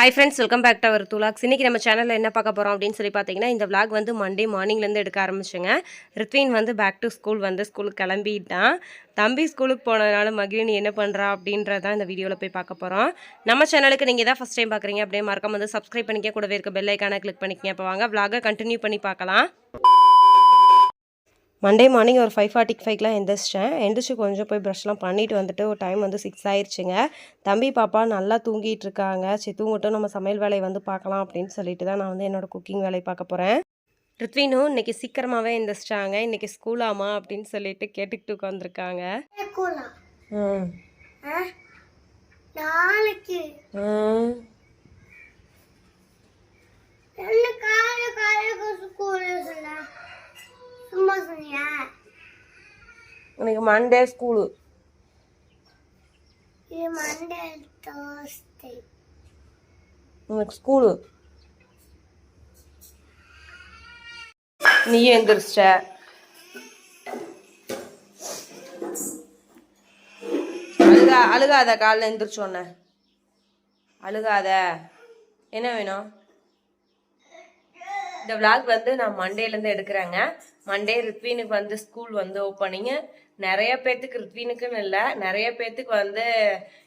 Hi friends welcome back to our துலாக்ஸ் இன்றைக்கி நம்ம சேனலில் என்ன பார்க்க போகிறோம் அப்படின்னு சொல்லி பார்த்தீங்கன்னா இந்த vlog வந்து மண்டே மார்னிங்லேருந்து எடுக்க ஆரம்பிச்சுங்க. ரித்வின் வந்து பேக் டு ஸ்கூல் வந்து ஸ்கூலுக்கு கிளம்பிட்டான். தம்பி ஸ்கூலுக்கு போனதுனால மகிழினி என்ன பண்ணுறா அப்படின்றதான் இந்த வீடியோவில் போய் பார்க்க போகிறோம் நம்ம சேனலுக்கு நீங்கள் தான் ஃபஸ்ட் டைம் பார்க்குறீங்க அப்படியே மறக்காம வந்து சப்ஸ்கிரைப் பண்ணிக்க கூடவே இருக்க பெல்லைக்கான கிளிக் பண்ணிக்கங்க. அப்போ வாங்க vlog-அ கண்டினியூ பண்ணி பார்க்கலாம். மண்டே மார்னிங் ஒரு ஃபைவ் ஃபார்ட்டிக்கு ஃபைவ்க்கெலாம் எந்திரிச்சிட்டேன். எந்திரிச்சு கொஞ்சம் போய் ப்ரஷ்லாம் பண்ணிட்டு வந்துட்டு ஒரு டைம் வந்து சிக்ஸ் ஆயிடுச்சுங்க தம்பி பாப்பா நல்லா தூங்கிட்டு இருக்காங்க. சரி தூங்கட்டும் நம்ம சமையல் வேலையை வந்து பார்க்கலாம் அப்படின்னு சொல்லிட்டு தான் நான் வந்து என்னோட குக்கிங் வேலையை பார்க்க போகிறேன் ரித்வினும் இன்னைக்கு சீக்கிரமாகவே எந்திரிச்சிட்டாங்க. இன்னைக்கு ஸ்கூலாமா அப்படின்னு சொல்லிட்டு கேட்டுக்கிட்டு உட்காந்துருக்காங்க நாளைக்கு? ஸ்கூல் சும்மா சொன்னியா? இன்னைக்கு மண்டே ஸ்கூலு இது மண்டே தேர்ஸ்டே இன்னைக்கு ஸ்கூலு நீ எந்திரிச்சிட்ட அழுகா அழுகாத காலைல எந்திரிச்சோன்ன அழுகாத. என்ன வேணும்? இந்த vlog வந்து நான் மண்டேலேருந்து எடுக்கிறேங்க. மண்டே ரித்வீனுக்கு வந்து ஸ்கூல் வந்து ஓப்பனிங்கு நிறைய பேர்த்துக்கு ரித்வீனுக்குன்னு இல்லை. நிறைய பேர்த்துக்கு வந்து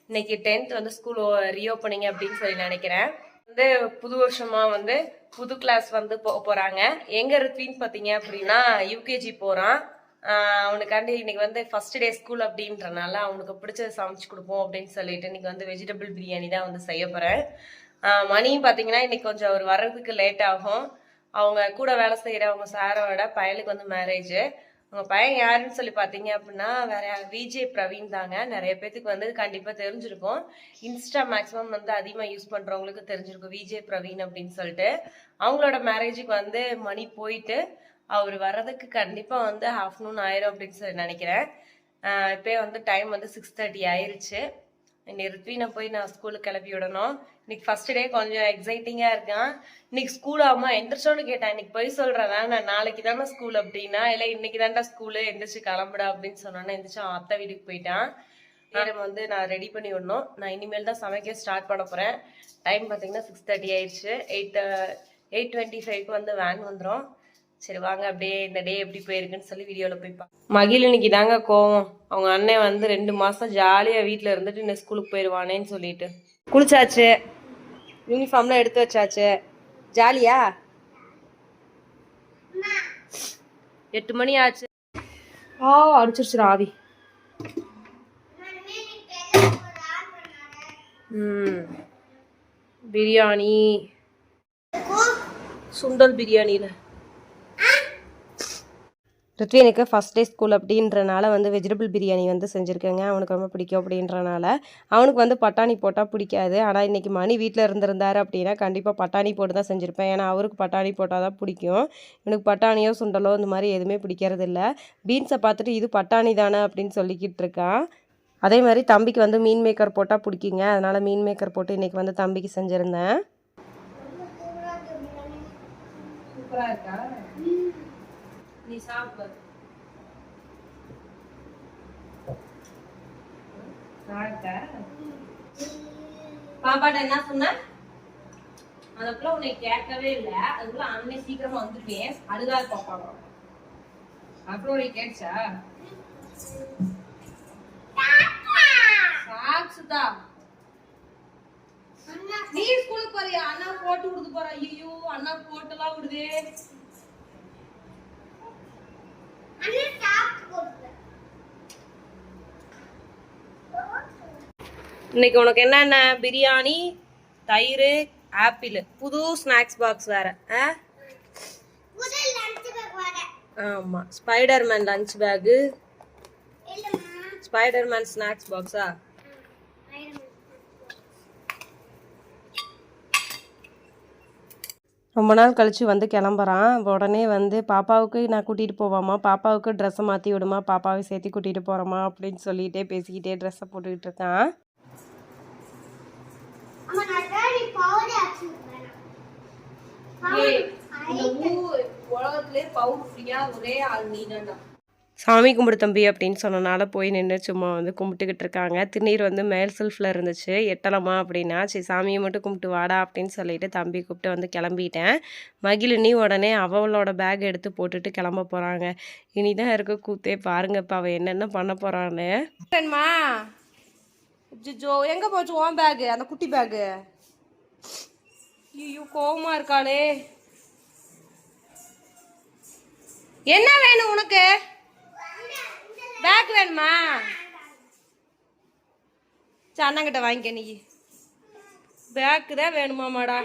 இன்னைக்கு டென்த் வந்து ஸ்கூல் ரீஓப்பனிங் அப்படின்னு சொல்லி நினைக்கிறேன். வந்து புது வருஷமா வந்து புது கிளாஸ் வந்து போக போறாங்க. எங்க ரித்வின்னு பார்த்தீங்க அப்படின்னா யூகேஜி போறான். அவனுக்காண்டி இன்னைக்கு வந்து ஃபர்ஸ்ட் டே ஸ்கூல் அப்படின்றனால அவனுக்கு பிடிச்சத சமைச்சு கொடுப்போம் அப்படின்னு சொல்லிட்டு இன்னைக்கு வந்து வெஜிடபிள் பிரியாணி தான் வந்து செய்ய போறேன். மணியும் பார்த்தீங்கன்னா இன்னைக்கு கொஞ்சம் அவர் வர்றதுக்கு லேட் ஆகும். அவங்க கூட வேலை செய்கிறவங்க சாரோட பையனுக்கு வந்து மேரேஜ் அவங்க பையன் யாருன்னு சொல்லி பார்த்தீங்க அப்படின்னா வேற விஜே பிரவீன் தாங்க. நிறைய பேத்துக்கு வந்து கண்டிப்பாக தெரிஞ்சிருக்கும். இன்ஸ்டா மேக்ஸிமம் வந்து அதிகமாக யூஸ் பண்ணுறவங்களுக்கு தெரிஞ்சிருக்கும் விஜே பிரவீன் அப்படின்னு சொல்லிட்டு. அவங்களோட மேரேஜுக்கு வந்து மணி போயிட்டு அவர் வர்றதுக்கு கண்டிப்பாக வந்து ஆஃப்டர்நூன் ஆயிரும் அப்படின்னு சொல்லி நினைக்கிறேன். இப்போ வந்து டைம் வந்து சிக்ஸ் தேர்ட்டி ஆயிருச்சு. இன்னைக்கு ரித்வினை போய் நான் ஸ்கூலுக்கு கிளப்பி விடணும். இன்னைக்கு ஃபர்ஸ்ட் டே கொஞ்சம் எக்ஸைட்டிங்காக இருக்கான். இன்னைக்கு ஸ்கூல் ஆமா எந்திரிச்சோன்னு கேட்டேன் இன்னைக்கு போய் சொல்கிறேன் நான் நாளைக்கு தானே ஸ்கூல் அப்படின்னா இல்லை இன்னைக்கு தான்டா ஸ்கூலு எந்திரிச்சு கிளம்புடா அப்படின்னு சொன்னோன்னே எந்திரிச்சு அவன் அத்தை வீட்டுக்கு போயிட்டான். நேரம் வந்து நான் ரெடி பண்ணி விடணும். நான் இனிமேல் தான் சமைக்க ஸ்டார்ட் பண்ண போகிறேன் டைம் பார்த்தீங்கன்னா சிக்ஸ் தேர்ட்டி ஆயிடுச்சு. எயிட் எயிட் டுவெண்ட்டி ஃபைவ்க்கு வந்து வேன் வந்துடும் சரி வாங்க அப்படியே இந்த டே எப்படி போயிருக்குன்னு சொல்லி வீடியோவில் போய் பா மகிழ் இன்னைக்கு தாங்க கோவம். அவங்க அண்ணன் வந்து ரெண்டு மாதம் ஜாலியாக வீட்டில் இருந்துட்டு இன்னும் ஸ்கூலுக்கு போயிடுவானேன்னு சொல்லிட்டு. குளிச்சாச்சு. யூனிஃபார்ம்லாம் எடுத்து வச்சாச்சு. ஜாலியா? எட்டு மணி ஆச்சு. ஆ அடிச்சிருச்சுடா ஆவி ம். பிரியாணி. சுண்டல் பிரியாணியில். ரித்வினுக்கு ஃபஸ்ட் டே ஸ்கூல் அப்படின்றனால வந்து வெஜிடபிள் பிரியாணி வந்து செஞ்சுருக்கேங்க. அவனுக்கு ரொம்ப பிடிக்கும் அப்படின்றனால. அவனுக்கு வந்து பட்டாணி போட்டால் பிடிக்காது. ஆனால் இன்றைக்கி மணி வீட்டில் இருந்திருந்தார் அப்படின்னா கண்டிப்பாக பட்டாணி போட்டு தான் செஞ்சுருப்பேன். ஏன்னா அவருக்கு பட்டாணி போட்டால் தான் பிடிக்கும். இவனுக்கு பட்டாணியோ சுண்டலோ இந்த மாதிரி எதுவுமே பிடிக்கிறது இல்லை பீன்ஸை பார்த்துட்டு இது பட்டாணி தானே அப்படின்னு சொல்லிக்கிட்டு இருக்கான். அதே மாதிரி தம்பிக்கு வந்து மீன் மேக்கர் போட்டால் பிடிக்குங்க. அதனால் மீன் மேக்கர் போட்டு இன்றைக்கி வந்து தம்பிக்கு செஞ்சுருந்தேன். சூப்பராக இருக்கா? நீ சாப்பிடு. பாப்பாட்ட என்ன சொன்ன? அதுக்குள்ள உன்னை கேட்கவே இல்லை. அதுக்குள்ள அன்னை சீக்கிரமா வந்துருவேன் அழுகாது பாப்பாங்க அப்புறம் உனக்கு கேட்டுச்சா? சாக்ஸ் தான் நீ ஸ்கூலுக்கு போறியா? அண்ணா போட்டு விடுது போற. ஐயோ அண்ணா போட்டுலாம் விடுதே. இன்னைக்கு உனக்கு என்னென்ன? பிரியாணி தயிர் ஆப்பிள். புது ஸ்நாக்ஸ் பாக்ஸ் வேற. ஆ? முதல் லஞ்ச் பேக் வர ஆமாம் Spiderman lunch bag Spiderman snacks பாக்ஸா ரொம்ப நாள் கழிச்சு வந்து கிளம்புறான். உடனே வந்து பாப்பாவுக்கு நான் கூட்டிகிட்டு போவாமா பாப்பாவுக்கு ட்ரெஸ்ஸை மாற்றி விடுமா. பாப்பாவை சேர்த்து கூட்டிகிட்டு போகிறோமா அப்படின்னு சொல்லிகிட்டே பேசிக்கிட்டே ட்ரெஸ்ஸை போட்டுக்கிட்டு இருக்கான். உலகத்திலே பவுடர் ஃப்ரீயா ஒரே ஆள் நீ சாமி கும்பிடு தம்பி அப்படின்னு சொன்னனால போய் நின்று சும்மா வந்து கும்பிட்டுக்கிட்டு இருக்காங்க. திருநீர் வந்து மேல் செல்ஃபில் இருந்துச்சு. எட்டலமா அப்படின்னா சரி சாமியை மட்டும் கும்பிட்டு வாடா அப்படின்னு சொல்லிட்டு தம்பி கூப்பிட்டு வந்து கிளம்பிட்டேன். மகிழினி உடனே அவளோட பேக் எடுத்து போட்டுட்டு கிளம்ப போகிறாங்க இனிதான் இருக்க கூத்தே பாருங்கப்பா அவள் என்னென்ன பண்ண போகிறான்னு ஜோ எங்கே போச்சு ஓன் பேகு அந்த குட்டி பேகு ஐயோ கோவமாக இருக்காளே. என்ன வேணும் உனக்கு? பேக் வேணுமா? சரி அண்ணங்கிட்ட வாங்கிக்க நீ. பேக்கு தான் வேணுமாமாடா.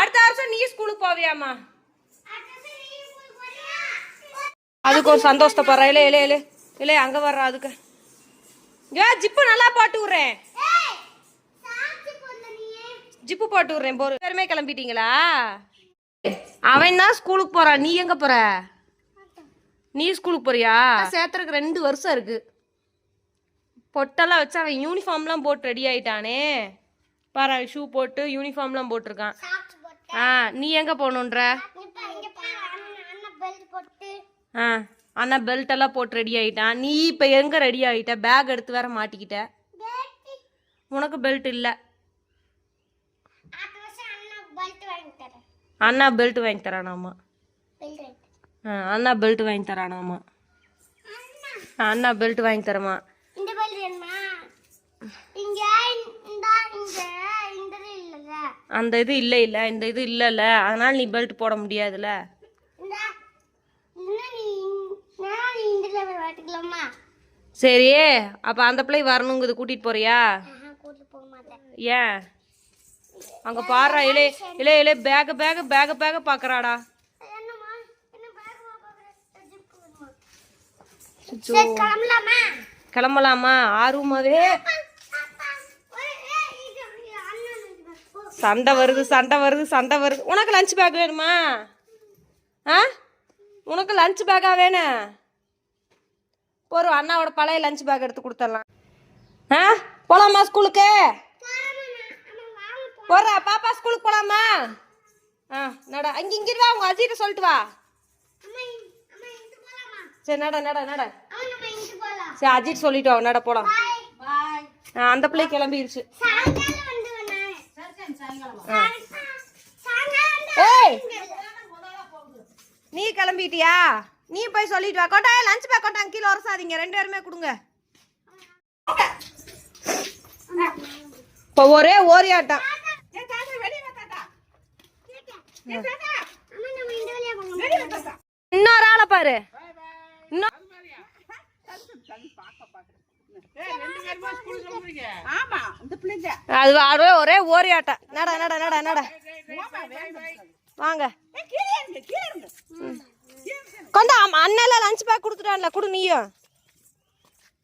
அடுத்த வருஷம் நீ ஸ்கூலுக்கு போவியாம்மா. அதுக்கு ஒரு சந்தோஷத்தை இல்லை இல்லை இல்லை இல்லை அங்கே வர்ற அதுக்கு. ஏ ஜிப்பு நல்லா போட்டு விட்றேன். ஜிப்பு போட்டு விட்றேன் போர். பேருமே கிளம்பிட்டீங்களா? அவன் தான் ஸ்கூலுக்கு போறான் நீ எங்க போற? நீ ஸ்கூலுக்கு போறியா? சேர்த்துறதுக்கு ரெண்டு வருஷம் இருக்கு. பொட்டெல்லாம் வச்சு அவன் யூனிஃபார்ம்லாம் போட்டு ரெடி ஆயிட்டானே. பாரு ஷூ போட்டு யூனிஃபார்ம்லாம் போட்டிருக்கான். ஆ நீ எங்க போகணுன்ற? ஆ அண்ணா பெல்ட் எல்லாம் போட்டு ரெடி ஆயிட்டான். நீ இப்போ எங்க ரெடி ஆயிட்ட? பேக் எடுத்து வேற மாட்டிக்கிட்ட. உனக்கு பெல்ட் இல்லை. அண்ணன் பெல்ட் வாங்கி தரேன். அண்ணா அண்ணா பெல்ட் வாங்கி தரானாமா. அண்ணா பெல்ட் வாங்கி தரமா. இந்த பெல்ட் வேணுமா? இங்க இந்த இங்க இந்த இல்லைல்ல. அந்த இது இல்லை இல்லை இந்த இது இல்லைல்ல அதனால நீ பெல்ட் போட முடியாதுல்ல. சரி அப்போ அந்த பிள்ளை வரணுங்குது கூட்டிகிட்டு போறியா? ஏன்? அங்கே பாடுறா இலே இலே இலே பேக பேக பேக பேக பார்க்குறாடா என்னம்மா என்ன பேக் வாங்குறேன் ஜிப்பு வேணுமா சரி கிளம்பலாமா? ஆர்வமாவே. சண்டை வருது சண்டை வருது சண்டை வருது. உனக்கு லஞ்ச் பேக் வேணுமா? ஆ? உனக்கு லஞ்ச் பேக்கா வேணும் போறோம் அண்ணாவோட பழைய லஞ்ச் பேக் எடுத்து கொடுத்துடலாம். ஆ? போலாமா ஸ்கூலுக்கு? போலாமாண்ணா? அம்மா, வாங்க போ. போறா பாப்பா ஸ்கூலுக்கு போலாமா? ஆ நட. அங்க இங்க வா உங்க அஜிட்ட சொல்லிட்டு வா அம்மா, இங்க- அம்மா, இங்க போலாமா? சரி நட நட நட. சரி அஜிட் சொல்லிட்டு வா நட போலாம். அந்த பிள்ளை கிளம்பிருச்சு. ஏய்! நீ கிளம்பிட்டியா? நீ போய் சொல்லிட்டு வா. கொட்டாய லஞ்ச் பேக் கொட்டாங்க. கீழே உரசாதீங்க. ரெண்டு பேருமே கொடுங்க. இப்போ ஒரே வழியா போகணும். இன்னொரு ஆளை பாரு. அது ஆடவே ஒரே ஓரியாட்டம். நட நட நட நட. வாங்க. ம். கொண்டா அம்மா அண்ணல லஞ்ச் பேக் கொடுத்துட்டான்ல கொடு நீயும்.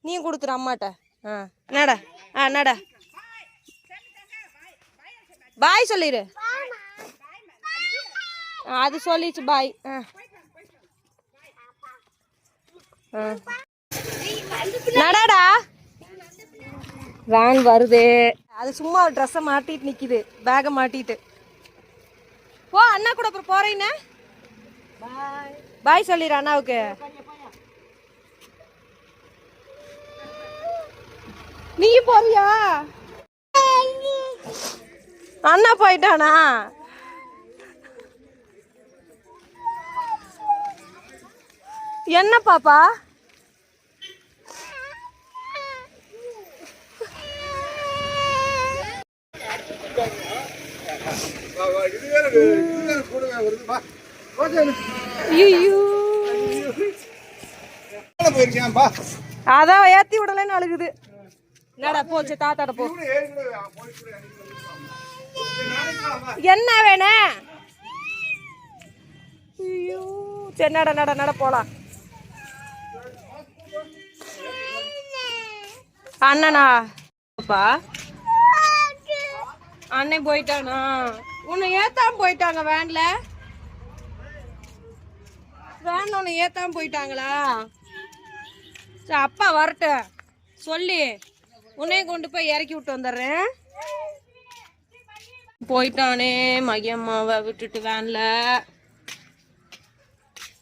நீயும் கொடுத்துரு அம்மாட்ட. ஆ நட. ஆ நட. பாய் சொல்லிடு ஆ, அது சொல்லிச்சு பாய். ஆ. ஆ. நடடா. வேன் வருது. அது சும்மா ட்ரெஸ்ஸை மாட்டிட்டு நிற்கிது பேகை மாட்டிட்டு. போ அண்ணா கூட அப்புறம் போறீன்னு பாய் சொல்லிடு அண்ணாவுக்கு. நீ போறியா? அண்ணா போயிட்டானா? என்ன பாப்பா? அதான் ஏத்தி விடலன்னு அழுகுது. என்னடா போச்சு தாத்தாட போ. என்ன வேணும் ஐயோ. சரி நட நட நட போலாம். அண்ணனா. அப்பா அண்ணன் போயிட்டானா? உன்னை ஏத்தாம போயிட்டாங்க வேன்ல. வேன் உன்னை ஏத்தாம போயிட்டாங்களா? சரி அப்பா வரட்டும் சொல்லி உன்னையும் கொண்டு போய் இறக்கி விட்டு வந்துடுறேன். போயிட்டானே மகியம்மாவை விட்டுட்டு வேன்ல.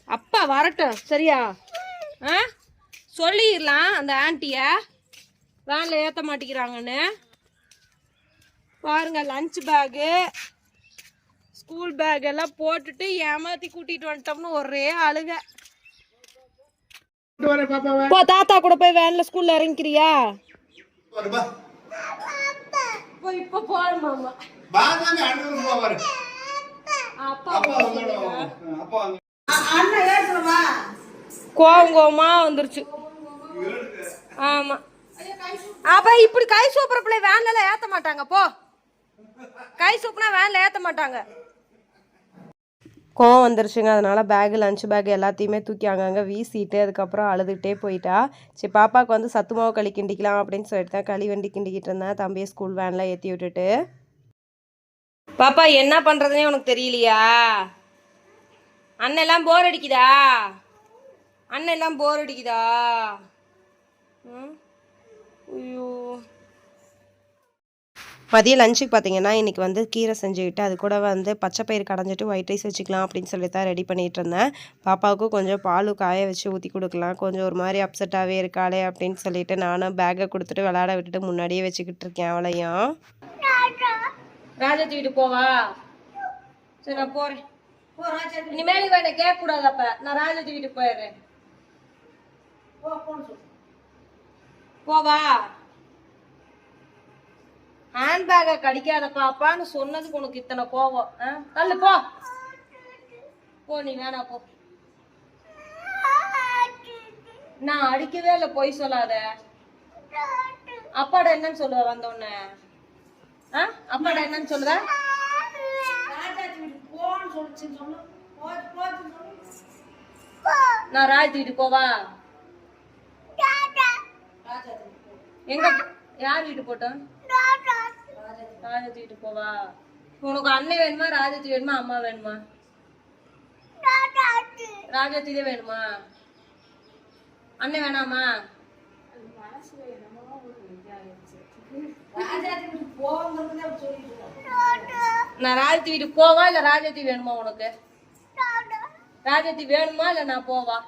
அப்பா வரட்டும் சரியா? ஆ? சொல்லிடலாம் அந்த ஆன்ட்டிய வேனில் ஏற்ற மாட்டேங்கிறாங்கன்னு. பாருங்கள் லஞ்ச் பேகு ஸ்கூல் பேக் எல்லாம் போட்டுட்டு ஏமாத்தி கூட்டிட்டு வந்துட்டோம்னு ஒரே அழுக போ தாத்தா கூட போய் வேன்ல ஸ்கூல்ல இறங்கிக்கிறியா? இப்போ இப்போ போகணுமாமா அப்பா கோவம் கோவமா வந்துருச்சு. ஆமா. அப்ப இப்படி கை சூப்பர் பிள்ளை வேன்ல எல்லாம் ஏத்த மாட்டாங்க போ. கை சூப்புனா வேன்ல ஏத்த மாட்டாங்க. கோவம் வந்துருச்சுங்க. அதனால் பேக் லஞ்ச் பேக் எல்லாத்தையுமே தூக்கி அங்கங்கே வீசிட்டு அதுக்கப்புறம் அழுதுகிட்டே போயிட்டா. சரி பாப்பாவுக்கு வந்து சத்து மாவு களி கிண்டிக்கலாம் அப்படின்னு சொல்லிட்டு தான் களி வண்டி கிண்டிக்கிட்டு இருந்தேன். தம்பியை ஸ்கூல் வேனில் ஏற்றி விட்டுட்டு. பாப்பா என்ன பண்ணுறதுனே உனக்கு தெரியலையா? அண்ணெல்லாம் போர் அடிக்குதா? அண்ணெல்லாம் போர் அடிக்குதா? ம்? ஐயோ. மதிய லஞ்சுக்கு பார்த்தீங்கன்னா இன்றைக்கி வந்து கீரை செஞ்சுக்கிட்டு அது கூட வந்து பச்சை பயிறு கடைஞ்சிட்டு ஒயிட் ரைஸ் வச்சுக்கலாம் அப்படின்னு சொல்லி தான் ரெடி பண்ணிகிட்டு இருந்தேன். பாப்பாவுக்கும் கொஞ்சம் பால் காய வச்சு ஊற்றி கொடுக்கலாம். கொஞ்சம் ஒரு மாதிரி அப்செட்டாகவே இருக்காளே அப்படின்னு சொல்லிட்டு நானும் பேக்கை கொடுத்துட்டு விளையாட விட்டுட்டு முன்னாடியே வச்சுக்கிட்டு இருக்கேன் அவளையும். ராஜாத்தி வீட்டு போவா? சரி நான் போகிறேன் இனிமேல் வேணை கேட்க கூடாது அப்ப. நான் ராஜாத்தி வீட்டுக்கு போயிடுறேன். போவா? ஹேண்ட் பேக்கை கடிக்காத பாப்பான்னு சொன்னதுக்கு உனக்கு இத்தனை கோவம் ஆ? தள்ளு போ. போ நீ வேணா போ. நான் அடிக்கவே இல்லை பொய் சொல்லாத. அப்பாட என்னன்னு சொல்லுவ வந்தோடனே ஆ? அப்பாட என்னன்னு சொல்லுவ நான் ராஜ் வீட்டுக்கு போவா? எங்க யார் வீட்டு போட்டோம்? ராஜத்தி வீட்டு போவா. உனக்கு அண்ணன் வேணுமா ராஜத்தி வேணுமா அம்மா வேணுமா? ராஜத்தி தான் வேணுமா? அண்ணன் வேணாமா? நான் ராஜத்தி வீட்டுக்கு போவா இல்ல ராஜத்தி வேணுமா உனக்கு? ராஜத்தி வேணுமா இல்ல நான் போவா?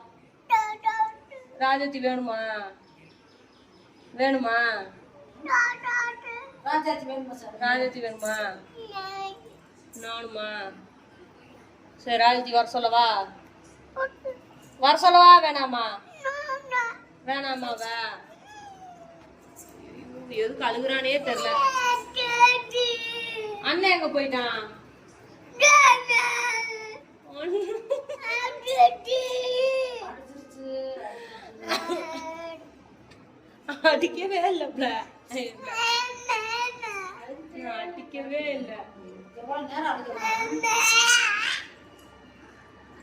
ராஜத்தி வேணுமா? வேணுமா? ராஜத்தி வேணுமா நானுமா சரி ராஜத்தி வர சொல்லவா? வர சொல்லவா வேணாமா? வேணாமாவா ஐயோ, எதுக்கு அழுகுறானே தெரியல. அண்ணன் எங்க போயிட்டான்? அடிக்கவே இல்லைப்ல நான் அடிக்கவே இல்லை.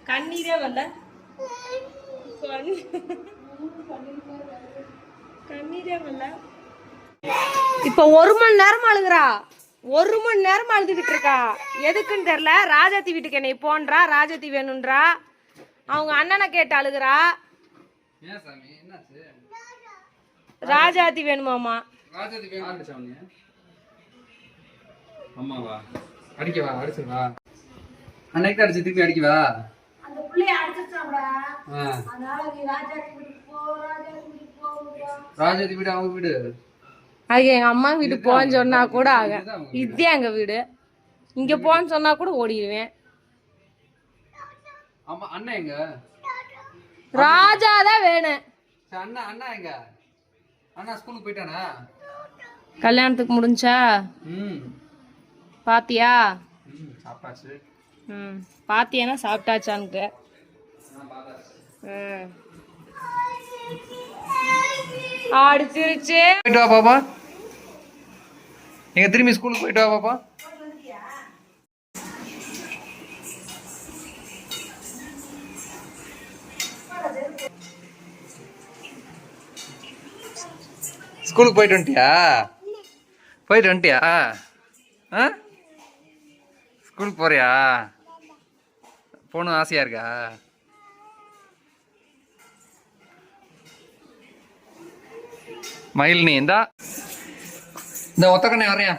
கண்ணீரே வரல. கண்ணீ- கண்ணீரே வரல. இப்ப ஒரு மணி நேரம் அழுகுறா. ஒரு மணி நேரம் அழுதுகிட்டு இருக்கா. எதுக்குன்னு தெரியல. ராஜாத்தி வீட்டுக்கு என்னை போன்றா. ராஜாத்தி வேணுன்றா. அவங்க அண்ணனை கேட்டு அழுகுறா. ஏன் சாமி? என்னாச்சு? ராஜாத்தி வேணுமாமா ராஜாதி வேணும்? அடிச்சா உன்னைய அம்மாவா அடிக்கவா? அடிச்சிருவா? அன்னைக்கு தான் அடிச்சு திருப்பி அடிக்கவா? ஆ. ராஜாதி வீடு அவங்க வீடு? அது எங்க அம்மா வீட்டுக்கு போன்னு சொன்னா கூட ஆக. இதே எங்க வீடு. இங்க போன்னு சொன்னா கூட ஓடிடுவேன். எங்க? ராஜா தான் வேணும். சரி, அண்ணா அண்ணா எங்க? அண்ணா ஸ்கூலுக்கு போயிட்டானா? கல்யாணத்துக்கு முடிஞ்சா? ம். பாத்தியா? ம் சாப்பிட்டாச்சு. ம் பாத்தியானா பார்த்தாச்சு ம். அடிச்சிருச்சு போயிட்டு வா பாப்பா. எங்க திரும்பி ஸ்கூலுக்கு போயிட்டு வா பாப்பா. ஸ்கூலுக்கு போயிட்டு வந்துட்டியா? போயிட்டு வந்துட்டியா? ஆ? ஸ்கூலுக்கு போறியா? போகணும் ஆசையா இருக்கா? மயில் நீ இந்தா இந்த ஒத்தக்கண்ணே வரையா?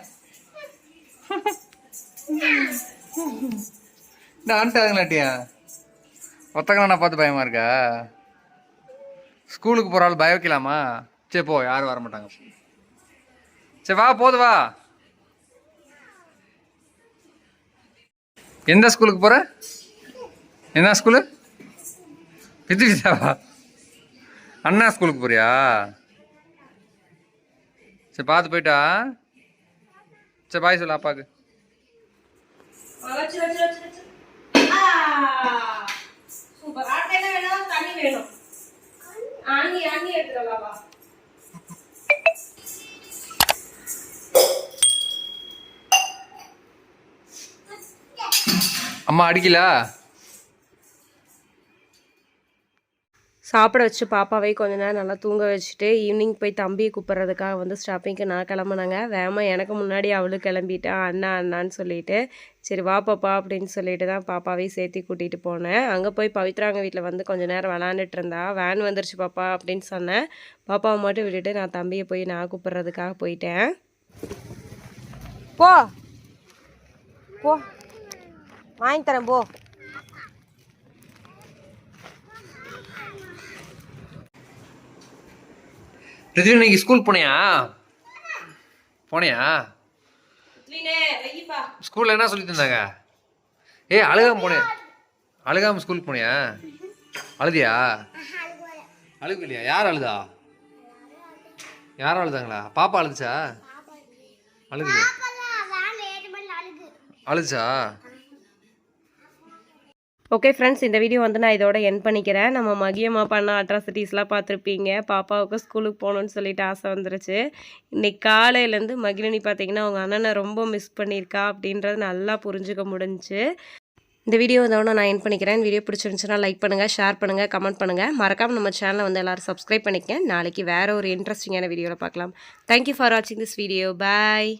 இந்த ஆண்டாங்களாட்டியா ஒத்தக்கண்ணா பார்த்து பயமா இருக்கா? ஸ்கூலுக்கு போகிற ஆள் பய வைக்கலாமா சரி போ யாரும் வர மாட்டாங்க. சரி வா போது வா. எந்த ஸ்கூலுக்கு போகிற என்ன ஸ்கூலு? பித்திரிசாவா அண்ணா ஸ்கூலுக்கு போறியா? சரி பார்த்து போயிட்டா சரி பாய் சொல்லு அப்பாவுக்கு. சூப்பர். ஆட்டை என்ன வேணும்? தண்ணி வேணும். ஆங்கி ஆங்கி எடுத்துக்கலாம் அம்மா அடிக்கல? சாப்பிட வச்சு பாப்பாவை கொஞ்ச நேரம் நல்லா தூங்க வச்சுட்டு ஈவினிங் போய் தம்பியை கூப்பிட்றதுக்காக வந்து ஸ்டாப்பிங்க்கு நான் கிளம்புனாங்க. வேமா எனக்கு முன்னாடி அவளும் கிளம்பிட்டா அண்ணா அண்ணான்னு சொல்லிட்டு சரி வா பாப்பா அப்படின்னு சொல்லிட்டு தான் பாப்பாவையும் சேர்த்து கூட்டிகிட்டு போனேன். அங்கே போய் பவித்ராங்க வீட்டில் வந்து கொஞ்ச நேரம் விளாண்டுட்டு இருந்தா வேன் வந்துருச்சு பாப்பா அப்படின்னு சொன்னேன். பாப்பாவை மட்டும் விட்டுட்டு நான் தம்பியை போய் நான் கூப்பிட்றதுக்காக போயிட்டேன். போ. போ. வாங்கி தரேன் போ. ரித்வி இன்னைக்கு ஸ்கூல் போனியா? போனியா? ஸ்கூல்ல என்ன சொல்லி தந்தாங்க? ஏய் அழுகாம போனேன் அழுகாம ஸ்கூல் போனியா? அழுதியா? அழுகலையா? யார் அழுதா? யாரும் அழுதாங்களா? பாப்பா அழுதுச்சா? அழுகு அழுதுச்சா? ஓகே ஃப்ரெண்ட்ஸ் இந்த வீடியோ வந்து நான் இதோட என் பண்ணிக்கிறேன். நம்ம மகியம்மா பண்ண அட்ராசிட்டிஸ்லாம் பார்த்துருப்பீங்க. பாப்பாவுக்கு ஸ்கூலுக்கு போகணுன்னு சொல்லிட்டு ஆசை வந்துருச்சு. இன்றைக்கி காலையிலேருந்து மகிழினி பார்த்தீங்கன்னா அவங்க அண்ணனை ரொம்ப மிஸ் பண்ணியிருக்கா அப்படின்றது நல்லா புரிஞ்சுக்க முடிஞ்சுச்சு. இந்த வீடியோ இதோட நான் என் பண்ணிக்கிறேன். வீடியோ பிடிச்சிருந்துச்சுன்னா லைக் பண்ணுங்கள் ஷேர் பண்ணுங்கள் கமெண்ட் பண்ணுங்கள் மறக்காமல் நம்ம சேனலை வந்து எல்லோரும் சப்ஸ்கிரைப் பண்ணிக்க நாளைக்கு வேறு ஒரு இன்ட்ரெஸ்டிங்கான வீடியோவில் பார்க்கலாம். தேங்க்யூ ஃபார் வாட்சிங் திஸ் வீடியோ பாய்